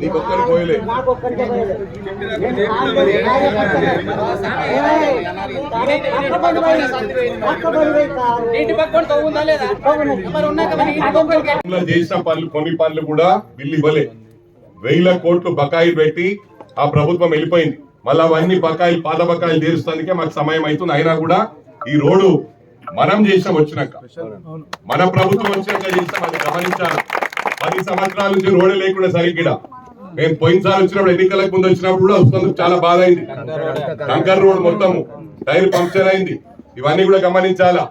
నీకు పోయలే. చేసిన పనులు కొన్ని పనులు కూడా బిల్లు ఇవ్వలే. వేల కోట్లు బకాయిలు పెట్టి ఆ ప్రభుత్వం వెళ్ళిపోయింది. మళ్ళీ అవన్నీ బకాయిలు పాత బకాయిలు తీరుస్తానికే మాకు సమయం అవుతుంది. అయినా కూడా ఈ రోడ్డు మనం చేసాం వచ్చినాక. మన ప్రభుత్వం వచ్చినాక చేసాం అది గమనించాలి. పది సంవత్సరాల నుంచి రోడ్డు లేకుండా సరిగ్గా. నేను పోయినసారి వచ్చినప్పుడు ఎన్నికలకు ముందు వచ్చినప్పుడు కూడా వస్తున్నందుకు చాలా బాధ అయింది. కంకర్ రోడ్. మొత్తము టైర్ పంక్చర్ అయింది. ఇవన్నీ కూడా గమనించాలా?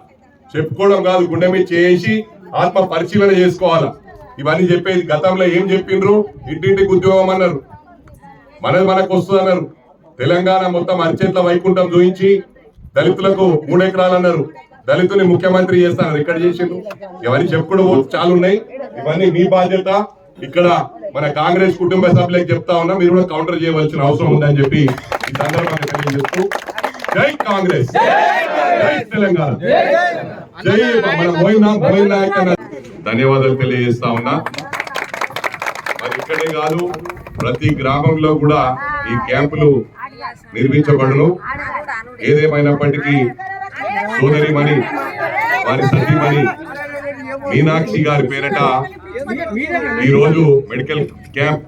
చెప్పుకోవడం కాదు గుండె మీద చేసి ఆత్మ పరిశీలన చేసుకోవాలా? ఇవన్నీ చెప్పేది గతంలో ఏం చెప్పిండ్రు? ఇంటింటికి ఉద్యోగం అన్నారు. మనది మనకు వస్తుంది అన్నారు. తెలంగాణ మొత్తం అరిచేట్ల వైకుంఠం చూయించి దళితులకు మూడు ఎకరాలు అన్నారు. దళితుని ముఖ్యమంత్రి చేస్తాను ఇక్కడ చేసిండ్రు. ఇవన్నీ చెప్పుకోవడం చాలా ఉన్నాయి ఇవన్నీ మీ బాధ్యత. ఇక్కడ మన కాంగ్రెస్ కుటుంబ సభ్యులకు చెప్తా ఉన్నా మీరు కూడా కౌంటర్ చేయవలసిన అవసరం ఉందని చెప్పి ఈ సందర్భంగా తెలియజేస్తూ జై కాంగ్రెస్. జై తెలంగాణ. జై మన మోయినా మోయిన్ ధన్యవాదాలు తెలియజేస్తా ఉన్నా. మరి ఇక్కడే కాదు ప్రతి గ్రామంలో కూడా ఈ క్యాంపులు నిర్మించబడును. ఏదేమైనప్పటికీ సోదరిమణి వారి సతీమణి మీనాక్షి గారి పేరట ఈ రోజు మెడికల్ క్యాంప్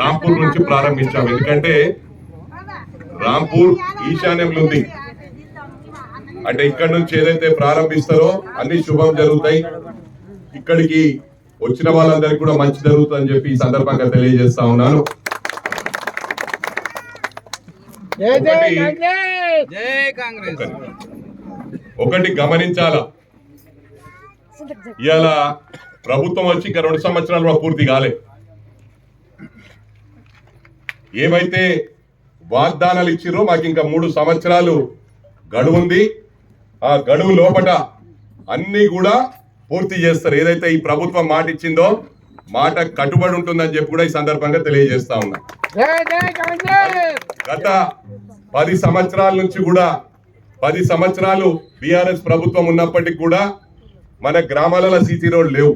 రాంపూర్ నుంచి ప్రారంభించాం. ఎందుకంటే రాంపూర్ ఈశాన్యంలో ఉంది. అంటే ఇక్కడ నుంచి ఏదైతే ప్రారంభిస్తారో అన్ని శుభం జరుగుతాయి. ఇక్కడికి వచ్చిన వాళ్ళందరికీ కూడా మంచి జరుగుతుందని చెప్పి ఈ సందర్భంగా తెలియజేస్తా ఉన్నాను. ఒకటి. జై కాంగ్రెస్. ఒకటి. గమనించాల? ఇవాళ ప్రభుత్వం వచ్చి ఇంకా రెండు సంవత్సరాలు కూడా పూర్తి కాలే. ఏమైతే వాగ్దానాలు ఇచ్చిరో మాకు ఇంకా మూడు సంవత్సరాలు గడువు ఉంది. ఆ గడువు లోపట అన్ని కూడా పూర్తి చేస్తారు. ఏదైతే ఈ ప్రభుత్వం మాట ఇచ్చిందో మాట కట్టుబడి ఉంటుందని చెప్పి కూడా ఈ సందర్భంగా తెలియజేస్తా ఉన్నా. గత పది సంవత్సరాల నుంచి కూడా పది సంవత్సరాలు బీఆర్ఎస్ ప్రభుత్వం ఉన్నప్పటికీ కూడా మన గ్రామాలలో సీసీ రోడ్ లేవు.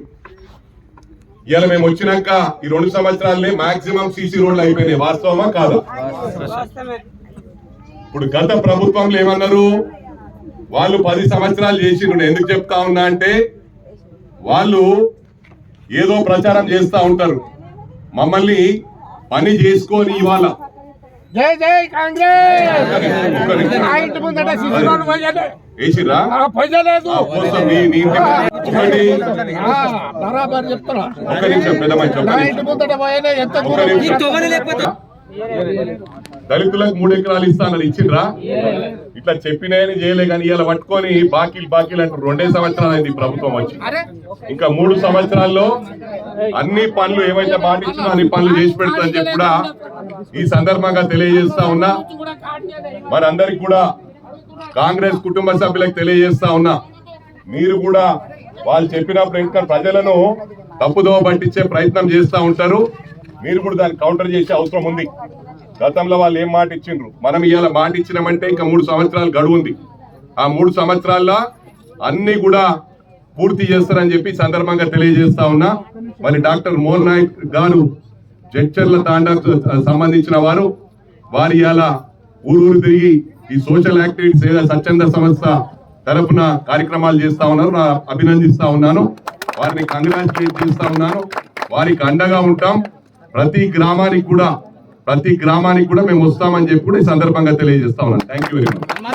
ఇవాళ మేము వచ్చినాక ఈ రెండు సంవత్సరాలనే మాక్సిమం సీసీ రోడ్లు అయిపోయినాయి. వాస్తవమా కాదా? ఇప్పుడు గత ప్రభుత్వంలో ఏమన్నారు? వాళ్ళు పది సంవత్సరాలు చేసిండు ఎందుకు చెప్తా ఉన్నా అంటే వాళ్ళు ఏదో ప్రచారం చేస్తూ ఉంటారు. మమ్మల్ని పని చేసుకొని ఇవాళ జై జై కాంగ్రెస్! ముందట పోయలేదు. బరాబర్ నిమిషం పెద్ద ఇంటి ముందట ఎంత దూరం దళితులకు మూడు ఎకరాలు ఇస్తానని ఇచ్చిండ్రా? ఇట్లా చెప్పినాయని చేయలే కానీ ఇలా పట్టుకొని బాకీలు బాకీలు అంటారు రెండే సంవత్సరాలు అయింది ప్రభుత్వం వచ్చి. ఇంకా మూడు సంవత్సరాల్లో అన్ని పనులు ఏవైతే మాట ఇచ్చినా అన్ని పనులు చేసి పెడతానని చెప్పి కూడా ఈ సందర్భంగా తెలియజేస్తా ఉన్నా. మనందరికి కూడా కాంగ్రెస్ కుటుంబ సభ్యులకు తెలియజేస్తా ఉన్నా. మీరు కూడా వాళ్ళు చెప్పినప్పుడు ఇంకా ప్రజలను తప్పుదోవ పట్టించే ప్రయత్నం చేస్తా ఉంటారు. మీరు కూడా దాన్ని కౌంటర్ చేసే అవసరం ఉంది. గతంలో వాళ్ళు ఏం మాట ఇచ్చిండ్రు? మనం ఇవాళ మాట ఇచ్చినామంటే ఇంకా మూడు సంవత్సరాలు గడువు ఉంది ఆ మూడు సంవత్సరాల్లో అన్ని కూడా పూర్తి చేస్తారని చెప్పి సందర్భంగా తెలియజేస్తా ఉన్నా. మరి డాక్టర్ మోహన్ నాయక్ గారు జడ్చర్ల తాండాకు సంబంధించిన వారు వారి ఇవాళ ఊరు తిరిగి ఈ సోషల్ యాక్టివిటీస్ ఏదో స్వచ్ఛంద సంస్థ తరపున కార్యక్రమాలు చేస్తా ఉన్నారు. నా అభినందిస్తా ఉన్నాను. వారిని కంగ్రాచులేట్ చేస్తా ఉన్నాను. వారికి అండగా ఉంటాం. ప్రతి గ్రామానికి కూడా ప్రతి గ్రామానికి కూడా మేము వస్తామని చెప్పి కూడా ఈ సందర్భంగా తెలియజేస్తా ఉన్నాను థ్యాంక్ యూ వెరీ మచ్